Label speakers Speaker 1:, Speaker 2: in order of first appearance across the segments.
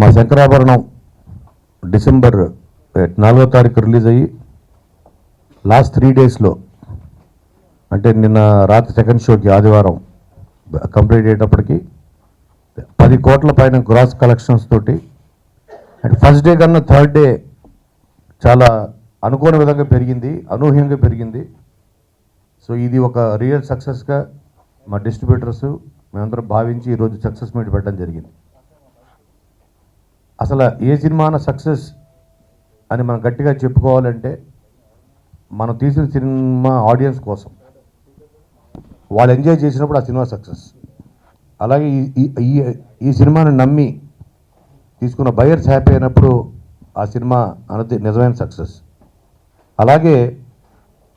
Speaker 1: మా శంకరాభరణం డిసెంబర్ నాలుగో తారీఖు రిలీజ్ అయ్యి లాస్ట్ త్రీ డేస్లో అంటే నిన్న రాత్రి సెకండ్ షోకి ఆదివారం కంప్లీట్ అయ్యేటప్పటికి పది కోట్ల పైన గ్రాస్ కలెక్షన్స్ తోటి అండ్ ఫస్ట్ డే కన్నా థర్డ్ డే చాలా అనుకోని విధంగా పెరిగింది అనూహ్యంగా పెరిగింది. సో ఇది ఒక రియల్ సక్సెస్గా మా డిస్ట్రిబ్యూటర్స్ మేమందరం భావించి ఈరోజు సక్సెస్ మీట్ పెట్టడం జరిగింది. అసలు ఏ సినిమా సక్సెస్ అని మనం గట్టిగా చెప్పుకోవాలంటే మనం తీసిన సినిమా ఆడియన్స్ కోసం. వాళ్ళు ఎంజాయ్ చేసినప్పుడు ఆ సినిమా సక్సెస్ అలాగే ఈ ఈ- సినిమాను నమ్మి తీసుకున్న బయర్స్ హ్యాపీ అయినప్పుడు ఆ సినిమా అనేది నిజమైన సక్సెస్ అలాగే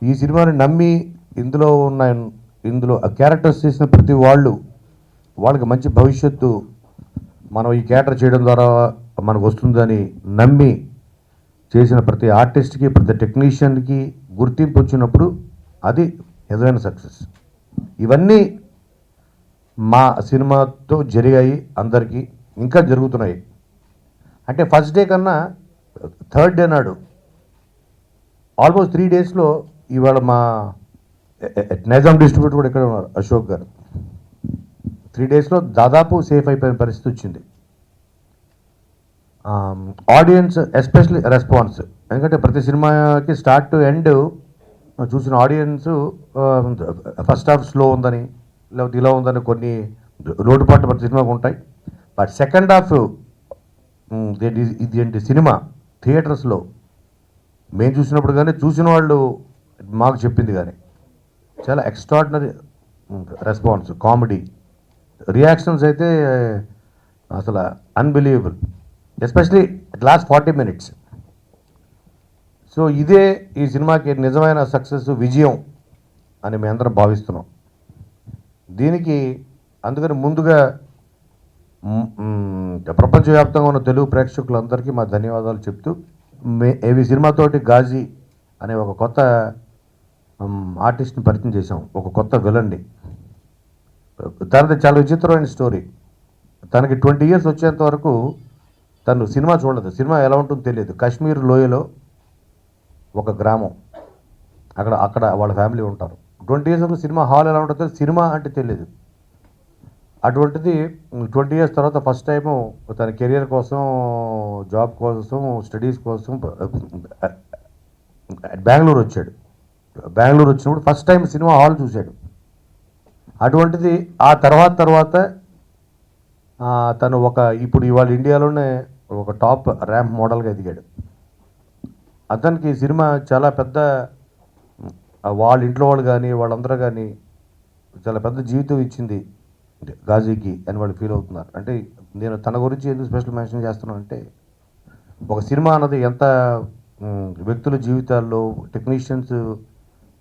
Speaker 1: ఈ సినిమాని నమ్మి ఇందులో ఉన్న ఇందులో ఆ క్యారెక్టర్స్ చేసిన ప్రతి వాళ్ళు వాళ్ళకి మంచి భవిష్యత్తు మనం ఈ క్యారెక్టర్ చేయడం ద్వారా మనకు వస్తుందని నమ్మి చేసిన ప్రతి ఆర్టిస్ట్కి ప్రతి టెక్నీషియన్కి గుర్తింపు వచ్చినప్పుడు అది నిజమైన సక్సెస్ ఇవన్నీ మా సినిమాతో జరిగాయి అందరికీ ఇంకా జరుగుతున్నాయి. అంటే ఫస్ట్ డే కన్నా థర్డ్ డే నాడు ఆల్మోస్ట్ త్రీ డేస్లో ఇవాళ మా నైజాం డిస్ట్రిబ్యూటర్ కూడా ఇక్కడ ఉన్నారు అశోక్ గారు. త్రీ డేస్లో దాదాపు సేఫ్ అయిపోయిన పరిస్థితి వచ్చింది. ఆడియన్స్ ఎస్పెషల్లీ రెస్పాన్స్ ఎందుకంటే ప్రతి సినిమాకి స్టార్ట్ టు ఎండ్ చూసిన ఆడియన్స్ ఫస్ట్ హాఫ్ స్లో ఉందని లేకపోతే ఇలా ఉందని కొన్ని లోటుపాట్లు ప్రతి సినిమాకు ఉంటాయి. బట్ సెకండ్ హాఫ్ ఇది ఏంటి సినిమా? థియేటర్స్లో మేము చూసినప్పుడు కానీ చూసిన వాళ్ళు మాకు చెప్పింది కానీ. చాలా ఎక్స్ట్రాడినరీ రెస్పాన్స్ కామెడీ రియాక్షన్స్ అయితే అసలు unbelievable especially last forty minutes so ఇదే ఈ సినిమాకి నిజమైన సక్సెస్ విజయం అని మేము అందరం భావిస్తున్నాం. దీనికి అందుకని ముందుగా ప్రపంచవ్యాప్తంగా ఉన్న తెలుగు ప్రేక్షకులందరికీ మా ధన్యవాదాలు చెప్తూ మే ఏవి సినిమాతోటి గాజీ అనే ఒక కొత్త ఆర్టిస్ట్ని పరిచయం చేశాం ఒక కొత్త విలన్ని తనది చాలా విచిత్రమైన స్టోరీ తనకి ట్వంటీ ఇయర్స్ వచ్చేంత వరకు తను సినిమా చూడలేదు సినిమా ఎలా ఉంటుందో తెలియదు కాశ్మీర్ లోయలో ఒక గ్రామం అక్కడ అక్కడ వాళ్ళ ఫ్యామిలీ ఉంటారు ట్వంటీ ఇయర్స్ వరకు సినిమా హాల్ ఎలా ఉంటుందో సినిమా అంటే తెలియదు అటువంటిది ట్వంటీ ఇయర్స్ తర్వాత ఫస్ట్ టైం తన కెరియర్ కోసం జాబ్ కోసం స్టడీస్ కోసం బెంగళూరు వచ్చాడు బెంగళూరు వచ్చినప్పుడు ఫస్ట్ టైం సినిమా హాల్ చూశాడు. అటువంటిది ఆ తర్వాత తర్వాత తను ఒక ఇప్పుడు ఇవాళ ఇండియాలోనే ఒక టాప్ ర్యాంప్ మోడల్గా ఎదిగాడు. అతనికి సినిమా చాలా పెద్ద వాళ్ళ ఇంట్లో వాళ్ళు కానీ వాళ్ళందరూ కానీ చాలా పెద్ద జీవితం ఇచ్చింది గాజీకి అని వాళ్ళు ఫీల్ అవుతున్నారు. అంటే నేను తన గురించి ఎందుకు స్పెషల్ మెన్షన్ చేస్తున్నాను అంటే ఒక సినిమా అన్నది ఎంత వ్యక్తుల జీవితాల్లో టెక్నీషియన్స్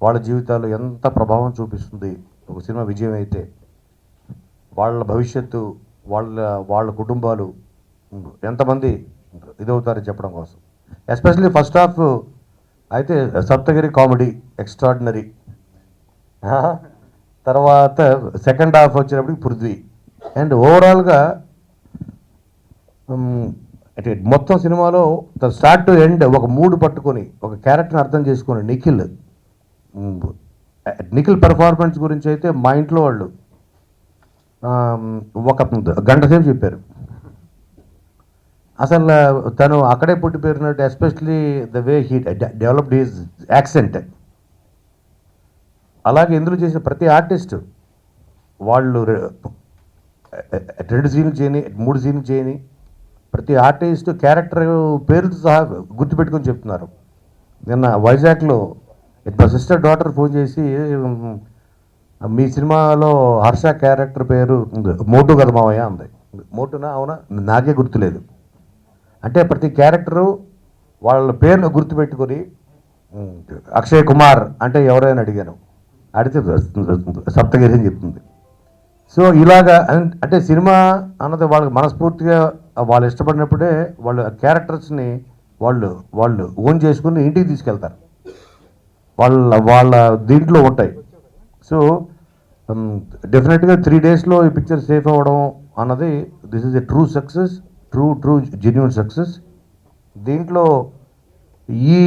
Speaker 1: వాళ్ళ జీవితాలు ఎంత ప్రభావం చూపిస్తుంది. ఒక సినిమా విజయం అయితే వాళ్ళ భవిష్యత్తు వాళ్ళ వాళ్ళ కుటుంబాలు ఎంతమంది ఇదవుతారని చెప్పడం కోసం. ఎస్పెషల్లీ ఫస్ట్ హాఫ్ అయితే సప్తగిరి కామెడీ ఎక్స్ట్రాడినరీ. తర్వాత సెకండ్ హాఫ్ వచ్చినప్పటికి పృథ్వీ. అండ్ ఓవరాల్గా అంటే మొత్తం సినిమాలో స్టార్ట్ టు ఎండ్ ఒక మూడు పట్టుకొని ఒక క్యారెక్టర్ని అర్థం చేసుకుని నిఖిల్. టెక్నికల్ పెర్ఫార్మెన్స్ గురించి అయితే మా ఇంట్లో వాళ్ళు ఒక గంట సేపు చెప్పారు. అసలు తను అక్కడే పుట్టి పెరిగినట్టు especially the way he developed his accent అలాగే ఇందులో చేసిన ప్రతి ఆర్టిస్ట్ వాళ్ళు రెండు సీన్లు చేయని మూడు సీన్లు చేయని ప్రతి ఆర్టిస్ట్ క్యారెక్టర్ పేరుతో సహా గుర్తుపెట్టుకొని చెప్తున్నారు. నిన్న వైజాగ్లో మా సిస్టర్ డాటర్ ఫోన్ చేసి మీ సినిమాలో హర్ష క్యారెక్టర్ పేరు మోటు కదా మావయ్య అంది. మోటునా అవునా? నాకే గుర్తులేదు. అంటే ప్రతి క్యారెక్టరు వాళ్ళ పేర్లు గుర్తుపెట్టుకొని అక్షయ్ కుమార్ అంటే ఎవరైనా అడిగాను అడిగితే సప్తగిరి అని చెప్తుంది. సో ఇలాగా అంటే సినిమా అన్నది వాళ్ళకి మనస్ఫూర్తిగా వాళ్ళు ఇష్టపడినప్పుడే వాళ్ళు క్యారెక్టర్స్ని వాళ్ళు వాళ్ళు ఓన్ చేసుకుని ఇంటికి తీసుకెళ్తారు. వాళ్ళ వాళ్ళ దీంట్లో ఉంటాయి. సో డెఫినెట్గా త్రీ డేస్లో ఈ పిక్చర్ సేఫ్ అవ్వడం అన్నది this is a true success true true genuine success దీంట్లో ఈ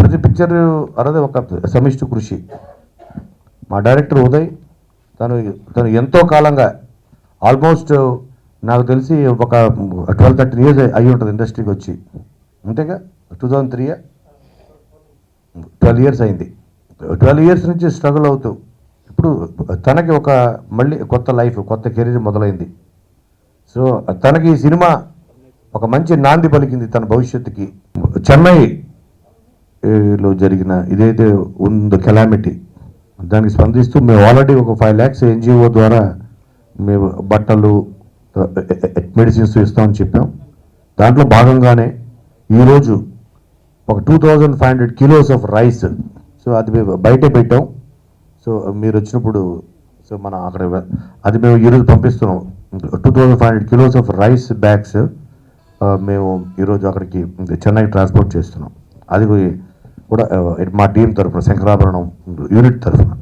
Speaker 1: ప్రతి పిక్చర్ అన్నది ఒక సమిష్టి కృషి. మా డైరెక్టర్ ఉదయ్ తను తను ఎంతో కాలంగా ఆల్మోస్ట్ నాకు తెలిసి ఒక ట్వెల్వ్ థర్టీన్ ఇయర్స్ అయ్యి ఉంటుంది ఇండస్ట్రీకి వచ్చి. అంతేగా? Two thousand three twelve years అయింది. ట్వెల్వ్ ఇయర్స్ నుంచి స్ట్రగుల్ అవుతూ ఇప్పుడు తనకి ఒక మళ్ళీ కొత్త లైఫ్ కొత్త కెరీర్ మొదలైంది. సో తనకి ఈ సినిమా ఒక మంచి నాంది పలికింది తన భవిష్యత్తుకి. చెన్నై జరిగిన ఇదైతే ఉందో కెలామిటీ దానికి స్పందిస్తూ మేము ఆల్రెడీ ఒక ఫైవ్ ల్యాక్స్ ఎన్జిఓ ద్వారా మేము బట్టలు మెడిసిన్స్ ఇస్తామని చెప్పాం. దాంట్లో భాగంగానే ఈరోజు ఒక two thousand five hundred kilos of rice so అది మేము బయటే పెట్టాం. సో మీరు వచ్చినప్పుడు సో మనం అక్కడ అది మేము ఈరోజు పంపిస్తున్నాం. Two thousand five hundred kilos of rice bags మేము ఈరోజు అక్కడికి చెన్నైకి ట్రాన్స్పోర్ట్ చేస్తున్నాం. అది కూడా మా టీం తరఫున శంకరాభరణం యూనిట్ తరఫున.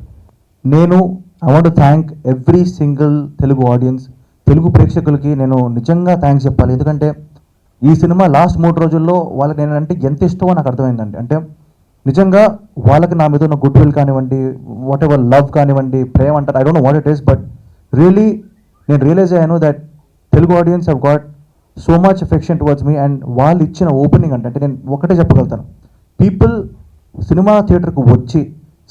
Speaker 2: నేను I want thank every single Telugu audience Telugu ప్రేక్షకులకి నేను నిజంగా థ్యాంక్స్ చెప్పాలి. ఎందుకంటే ఈ సినిమా లాస్ట్ మూడు రోజుల్లో వాళ్ళకి నేనంటే ఎంత ఇష్టమో నాకు అర్థమైందండి. అంటే నిజంగా వాళ్ళకి నా మీద ఉన్న గుడ్ విల్ కానివ్వండి వాట్ ఎవర్ లవ్ కానివ్వండి ప్రేమ అంటారు I don't know what it is but really నేను రియలైజ్ అయ్యాను that Telugu audience have got so much affection towards me and వాళ్ళు ఇచ్చిన ఓపెనింగ్ అంటే అంటే నేను ఒకటే చెప్పగలుగుతాను. పీపుల్ సినిమా థియేటర్కు వచ్చి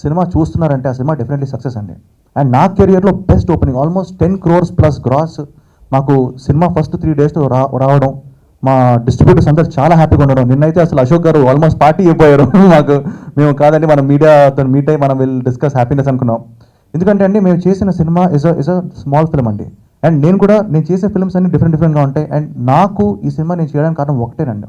Speaker 2: సినిమా చూస్తున్నారంటే ఆ సినిమా డెఫినెట్లీ సక్సెస్ అండి. అండ్ నా కెరియర్లో best opening almost ten crores plus gross మాకు సినిమా ఫస్ట్ త్రీ డేస్ రా రావడం మా డిస్ట్రిబ్యూటర్స్ అందరు చాలా హ్యాపీగా ఉండడం నిన్నైతే అసలు అశోక్ గారు ఆల్మోస్ట్ పార్టీ అయిపోయారు. మాకు మేము కాదండి మనం మీడియా మీట్ అయ్యి మనం విల్ డిస్కస్ హ్యాపీనెస్ అనుకున్నాం. ఎందుకంటే అండి మేము చేసిన cinema is is a small film అండి. అండ్ నేను కూడా నేను చేసే ఫిల్మ్స్ అన్ని డిఫరెంట్ డిఫరెంట్గా ఉంటాయి. అండ్ నాకు ఈ సినిమా నేను చేయడానికి కారణం ఒకటేనండి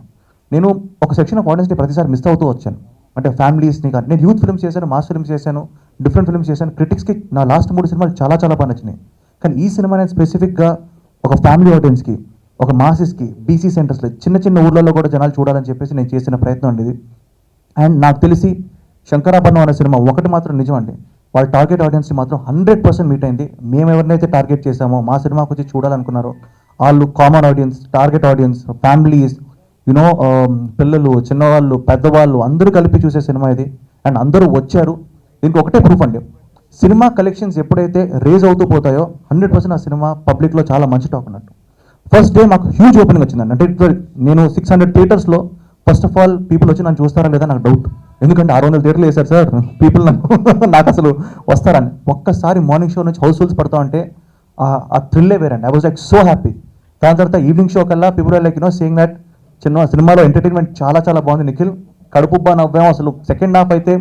Speaker 2: నేను ఒక సెక్షన్ ఆఫ్ ఆడియన్స్ని ప్రతిసారి మిస్ అవుతూ వచ్చాను. అంటే ఫ్యామిలీస్ని కానీ నేను యూత్ ఫిల్మ్స్ చేశాను మాస్ ఫిల్మ్స్ చేశాను డిఫరెంట్ ఫిల్మ్స్ చేశాను. క్రిటిక్స్కి నా లాస్ట్ మూడు సినిమాలు చాలా చాలా బాగా నచ్చినాయి. కానీ ఈ సినిమా నేను స్పెసిఫిక్గా ఒక ఫ్యామిలీ ఆడియన్స్కి ఒక మాసెస్కి బీసీ సెంటర్స్లో చిన్న చిన్న ఊర్లలో కూడా జనాలు చూడాలని చెప్పేసి నేను చేసిన ప్రయత్నం అండి ఇది. అండ్ నాకు తెలిసి శంకరాభరణం అనే సినిమా ఒకటి మాత్రం నిజం అండి వాళ్ళ టార్గెట్ ఆడియన్స్ మాత్రం హండ్రెడ్ పర్సెంట్ మీట్ అయింది. మేము ఎవరినైతే టార్గెట్ చేసామో మా సినిమాకి వచ్చి చూడాలనుకున్నారో వాళ్ళు common audience target audience families you know పిల్లలు చిన్నవాళ్ళు పెద్దవాళ్ళు అందరూ కలిపి చూసే సినిమా ఇది. అండ్ అందరూ వచ్చారు. దీనికి ఒకటే ప్రూఫ్ అండి. సినిమా కలెక్షన్స్ ఎప్పుడైతే రేజ్ అవుతూ పోతాయో హండ్రెడ్ పర్సెంట్ ఆ సినిమా పబ్లిక్లో చాలా మంచి టాక్ ఉన్నట్టు ఫస్ట్ డే మాకు హ్యూజ్ ఓపెనింగ్ వచ్చిందండి. అంటే నేను సిక్స్ హండ్రెడ్ థియేటర్స్లో ఫస్ట్ ఆఫ్ ఆల్ పీపుల్ వచ్చి నన్ను చూస్తారా లేదా నాకు డౌట్ ఎందుకంటే ఆరు వందల థియేటర్లు వేశారు సార్. పీపుల్ నాకు నాకు అసలు వస్తారని. ఒక్కసారి మార్నింగ్ షో నుంచి హౌస్ ఫుల్స్ పడతా ఉంటే ఆ- థ్రిల్లే వేరండి. I was like so happy దాని తర్వాత ఈవినింగ్ షో కల్లా people like you know saying that చిన్న సినిమాలో ఎంటర్టైన్మెంట్ చాలా చాలా బాగుంది నిఖిల్. కడుపుబ్బా నవ్వాం అసలు. సెకండ్ హాఫ్ అయితే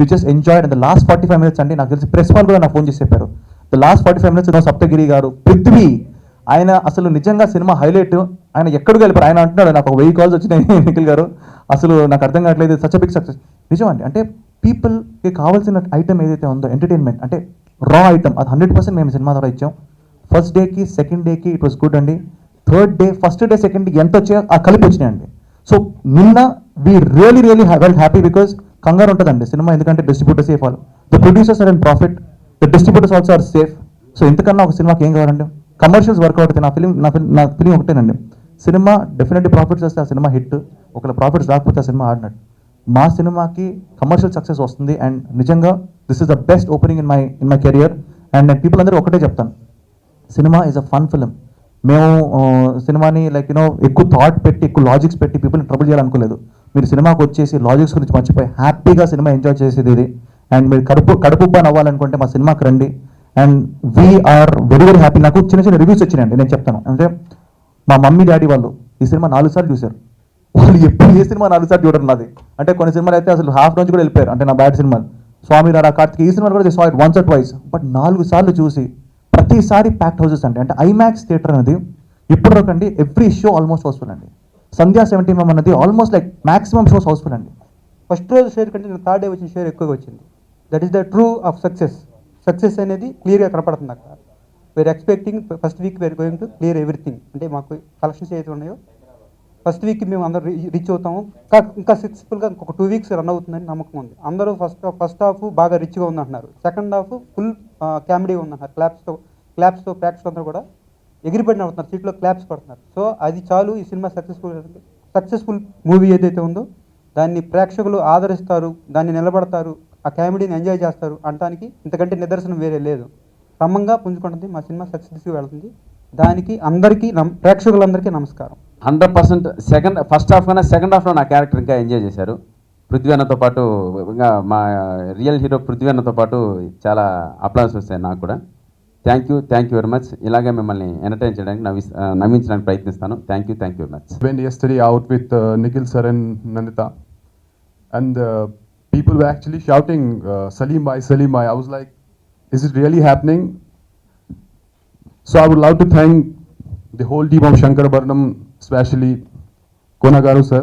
Speaker 2: we just enjoyed the last forty five minutes అండి నాకు తెలిసి ప్రెస్ వాళ్ళు కూడా నాకు ఫోన్ చేసి చెప్పారు. The last forty five minutes Saptagiri garu Prudhvi ఆయన అసలు నిజంగా సినిమా హైలైట్. ఆయన ఎక్కడికి వెళ్ళిపోయారు? ఆయన అంటున్నాడు నాకు ఒక వెయ్యి కాల్స్ వచ్చినాయి నిఖిల్ గారు. అసలు నాకు అర్థం కావట్లేదు సచ్ బిగ్ సక్సెస్ నిజం అండి అంటే పీపుల్కి కావాల్సిన ఐటమ్ ఏదైతే ఉందో ఎంటర్టైన్మెంట్ అంటే రా ఐటమ్ అది హండ్రెడ్ పర్సెంట్ మేము సినిమా ద్వారా ఇచ్చాం. ఫస్ట్ డేకి సెకండ్ డేకి ఇట్ వాస్ గుడ్ అండి. Third day first day second day ఎంత వచ్చాయో ఆ కలిపి వచ్చినాయండి. సో నిన్న we really really well happy because కంగారు ఉంటుందండి సినిమా ఎందుకంటే డిస్ట్రిబ్యూటర్ సేఫ్ వాళ్ళు the producers are and profit the distributors also are safe so ఇంతకన్నా ఒక సినిమాకి ఏం కావాలండి? కమర్షియల్స్ వర్కౌట్ అయితే నా ఫిలిం నా ఫిలిం నా ఫిలిం ఒకటేనండి. సినిమా డెఫినెట్లీ ప్రాఫిట్స్ వస్తే ఆ సినిమా హిట్ ఒకవేళ ప్రాఫిట్స్ రాకపోతే ఆ సినిమా ఆడినట్టు. మా సినిమాకి కమర్షియల్ సక్సెస్ వస్తుంది అండ్ నిజంగా this is the best opening in my in my career and నేను పీపుల్ అందరూ ఒకటే చెప్తాను. Cinema is a fun film మేము సినిమాని లైక్ యూనో ఎక్కువ థాట్ పెట్టి ఎక్కువ లాజిక్స్ పెట్టి పీపుల్ని ట్రబుల్ చేయాలనుకోలేదు. మీరు సినిమాకి వచ్చేసి లాజిక్స్ గురించి మర్చిపోయి హ్యాపీగా సినిమా ఎంజాయ్ చేసేది ఇది. అండ్ మీరు కడుపు కడుపుబ్బా అవ్వాలనుకుంటే మా సినిమాకి రండి. And we are very very happy నాకు చిన్న చిన్న రివ్యూస్ వచ్చినాయండి. నేను చెప్తాను. అంటే మా మమ్మీ డాడీ వాళ్ళు ఈ సినిమా నాలుగు సార్లు చూశారు. వాళ్ళు ఎప్పుడు ఏ సినిమా నాలుగు సార్లు చూడరు నాది. అంటే కొన్ని సినిమాలు అయితే అసలు హాఫ్ నుంచి కూడా వెళ్ళిపోయారు. అంటే నా బ్యాడ్ సినిమాలు. స్వామి రాడా కార్తిక్ ఈ సినిమా కూడా saw it once or twice but నాలుగు సార్లు చూసి ప్రతిసారి ప్యాక్డ్ హౌసెస్ అండి. అంటే ఐమాక్స్ థియేటర్ అనేది ఇప్పుడు రకండి ఎవ్రీ షో ఆల్మోస్ట్ హౌస్ఫుల్ అండి. సంధ్యా సెవెంటీ మెమ్ అనేది almost like maximum shows housefull అండి.
Speaker 3: ఫస్ట్ రోజు షేర్ కంటే థర్డ్ డే వచ్చిన షేర్ ఎక్కువగా వచ్చింది. That is the true of success success అనేది క్లియర్గా కనపడుతుంది అక్కడ. We're expecting first week we're going to clear everything అంటే మాకు కలెక్షన్స్ ఏదైతే ఉన్నాయో ఫస్ట్ వీక్ మేము అందరూ రీచ్ అవుతాము. ఇంకా ఇంకా సక్సెస్ఫుల్గా ఇంకొక టూ వీక్స్ రన్ అవుతుందని నమ్మకం ఉంది. అందరూ ఫస్ట్ ఫస్ట్ హాఫ్ బాగా రిచ్గా ఉందంటున్నారు. సెకండ్ హాఫ్ ఫుల్ కామెడీ ఉంది క్లాప్స్తో క్లాప్స్తో ప్రేక్షకులు అందరూ కూడా ఎగిరిపడిన అవుతున్నారు సీట్లో క్లాప్స్ పడుతున్నారు సో అది చాలు ఈ సినిమా సక్సెస్ఫుల్ సక్సెస్ఫుల్ మూవీ ఏదైతే ఉందో దాన్ని ప్రేక్షకులు ఆదరిస్తారు దాన్ని నిలబడతారు. ఆ కామెడీని ఎంజాయ్ చేస్తారు అనడానికి ఇంతకంటే నిదర్శనం వేరే లేదు. క్రమంగా పుంజుకుంటుంది. మా సినిమా సక్సెస్గా వెళ్తుంది. దానికి అందరికీ నమ్- ప్రేక్షకులందరికీ నమస్కారం.
Speaker 4: Hundred percent second first half కన్నా సెకండ్ హాఫ్లో నా క్యారెక్టర్ ఇంకా ఎంజాయ్ చేశారు. పృథ్వీ అన్నతో పాటు ఇంకా మా రియల్ హీరో పృథ్వీ అన్నతో పాటు చాలా అప్లాస్ వస్తాయి నాకు కూడా. Thank you thank you very much ఇలాగే మిమ్మల్ని ఎంటర్టైన్ చేయడానికి నవ్వి నవ్వించడానికి ప్రయత్నిస్తాను. Thank you thank you very much
Speaker 5: went yesterday out with uh, Nikhil sir and Nandita, and uh, people were actually shouting uh, "Salim Bhai, Salim Bhai." I was like, "Is it really happening?" So I would love to thank the whole team of Shankar Barnam, especially Konagaru sir.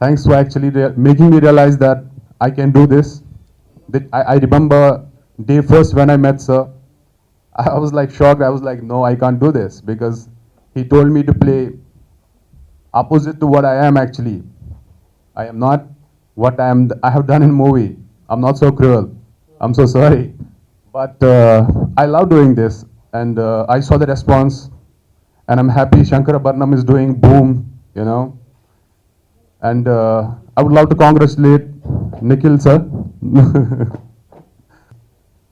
Speaker 5: Thanks for actually making me realize that I can do this. That I, I remember day first when I met sir, I was like shocked. I was like, no, I can't do this because he told me to play opposite to what I am actually. I am not what I am. I have done in movie. I'm not so cruel. I'm so sorry, but uh, I love doing this, and uh, I saw the response, and I'm happy. Shankara Barnam is doing boom, you know, and uh, I would love to congratulate Nikhil sir.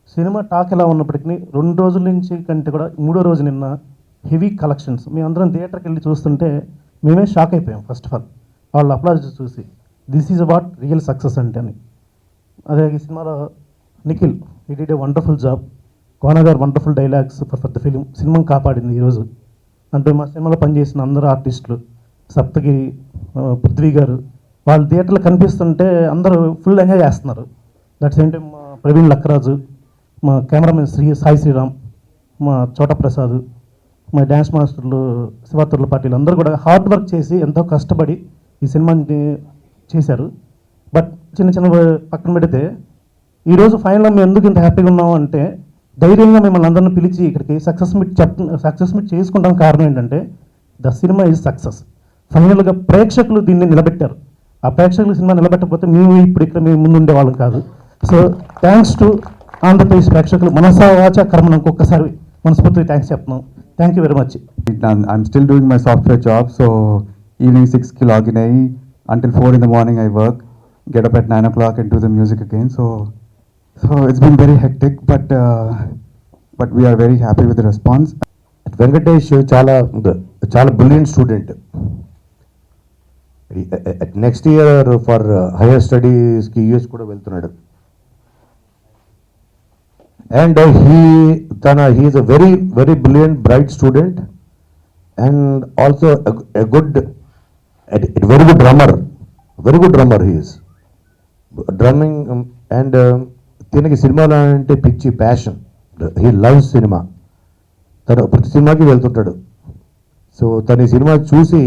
Speaker 6: Cinema talk ఎలా ఉన్నప్పటికీ రెండు రోజుల నుంచి కంటే కూడా మూడో రోజు నిన్న హెవీ కలెక్షన్స్ మేమందరం థియేటర్కి వెళ్ళి చూస్తుంటే మేమే షాక్ అయిపోయాం ఫస్ట్ ఆఫ్ ఆల్ వాళ్ళు అప్లాజ్ చూసి this is what real success అంటే అని అదే ఈ సినిమాలో నిఖిల్ ఈ did a wonderful job Kona garu wonderful dialogues for for the film సినిమాని కాపాడింది ఈరోజు. అంటే మా సినిమాలో పనిచేసిన అందరు ఆర్టిస్టులు సప్తగిరి పృథ్వీ గారు వాళ్ళు థియేటర్లో కనిపిస్తుంటే అందరూ ఫుల్ ఎంజాయ్ చేస్తున్నారు. దట్ సేమ్ టైం మా ప్రవీణ్ లక్కరాజు మా కెమెరామెన్ శ్రీ సాయి శ్రీరామ్ మా చోట ప్రసాద్ మా డ్యాన్స్ మాస్టర్లు శివాతుర్ల పార్టీలు అందరూ కూడా హార్డ్ వర్క్ చేసి ఎంతో కష్టపడి ఈ సినిమాని చేశారు. బట్ చిన్న చిన్న పక్కన పెడితే ఈరోజు ఫైనల్లో మేము ఎందుకు ఇంత హ్యాపీగా ఉన్నాము అంటే ధైర్యంగా మిమ్మల్ని అందరిని పిలిచి ఇక్కడికి సక్సెస్ మీట్ చెప్ సక్సెస్ మీట్ చేసుకుంటాం కారణం ఏంటంటే ద సినిమా ఈజ్ సక్సెస్ ఫైనల్గా ప్రేక్షకులు దీన్ని నిలబెట్టారు. ఆ ప్రేక్షకులు సినిమా నిలబెట్టకపోతే మేము ఇప్పుడు ఇక్కడ మేము ముందు ఉండేవాళ్ళం కాదు. సో థ్యాంక్స్ టు ఆంధ్రప్రదేశ్ ప్రేక్షకులు మనసా వాచ కర్మను ఇంకొకసారి మనస్ఫూర్తిగా థ్యాంక్స్ చెప్తున్నాం. Thank you very much
Speaker 7: I'm still doing my software job so evening సిక్స్కి లాగిన్ అయ్యి until 4 in the morning I work, get up at 9 o'clock and do the music again. So, so it's been very hectic, but uh, but we are very happy with the response.
Speaker 1: Venkatesh చాలా చాలా brilliant student next year for higher స్టడీస్కి US కూడా వెళ్తున్నాడు and he తన he's a very very brilliant bright student and also a good Very good drummer very good drummer he's drumming and తినకి సినిమాలు అంటే పిచ్చి passion he loves cinema తను ప్రతి సినిమాకి వెళ్తుంటాడు. So తన ఈ సినిమా చూసి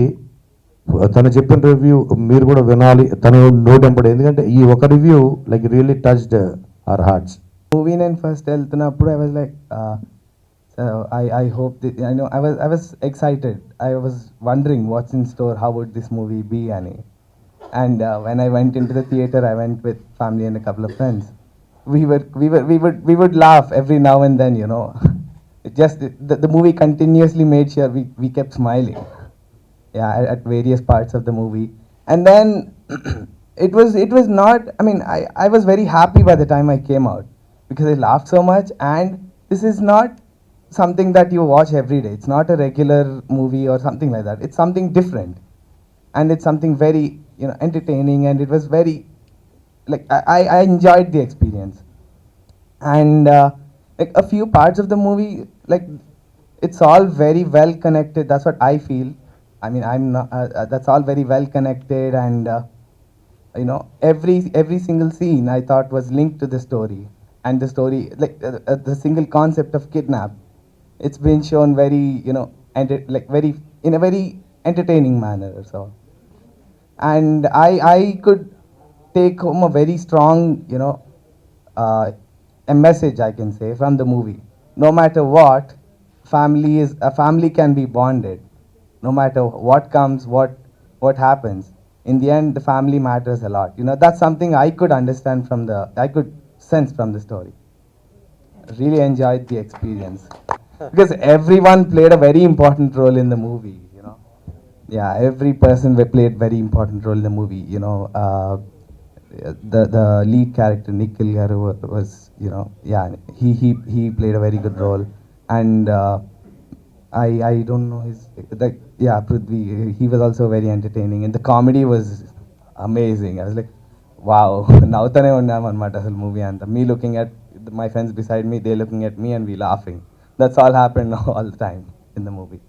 Speaker 1: తను చెప్పిన రివ్యూ మీరు కూడా వినాలి. తను నోటెంపడు ఎందుకంటే ఈ ఒక review like really touched our hearts
Speaker 8: movie నేను ఫస్ట్ వెళ్తున్నప్పుడు I was like So I, I hope that, I know I was I was excited. I was wondering what's in store. How would this movie be, Annie? And uh, when I went into the theater, I went with family and a couple of friends. We were we were we would we would laugh every now and then, you know. It just the, the movie continuously made sure we, we kept smiling. Yeah, at, at various parts of the movie. And then it was it was not I mean I, I was very happy by the time I came out because I laughed so much and this is not something that you watch every day. It's not a regular movie or something like that. It's something different. And it's something very you know entertaining and it was very like I, I enjoyed the experience. And uh, like a few parts of the movie like it's all very well connected. That's what i feel. I mean i'm not uh, uh, that's all very well connected and uh, you know every every single scene i thought was linked to the story. And the story like uh, uh, the single concept of kidnap it's been shown very you know and like very in a very entertaining manner so and i i could take home a very strong you know uh, a message i can say from the movie no matter what family is a family can be bonded no matter what comes, what what happens. In the end, the family matters a lot. You know, that's something I could understand from the, I could sense from the story. Really enjoyed the experience because everyone played a very important role in the movie. You know, yeah, every person wa- played very important role in the movie. You know, uh, the the lead character Nikhil Garu wa- was, you know, yeah, he he he played a very good role, and uh, I I don't know his like yeah Prithvi he was also very entertaining, and the comedy was amazing. I was like, wow, నవ్వుతూనే ఉన్నాం అనమాట అసలు movie అంతా me looking at my friends beside me they looking at me and we laughing that's all happened all the time in the movie.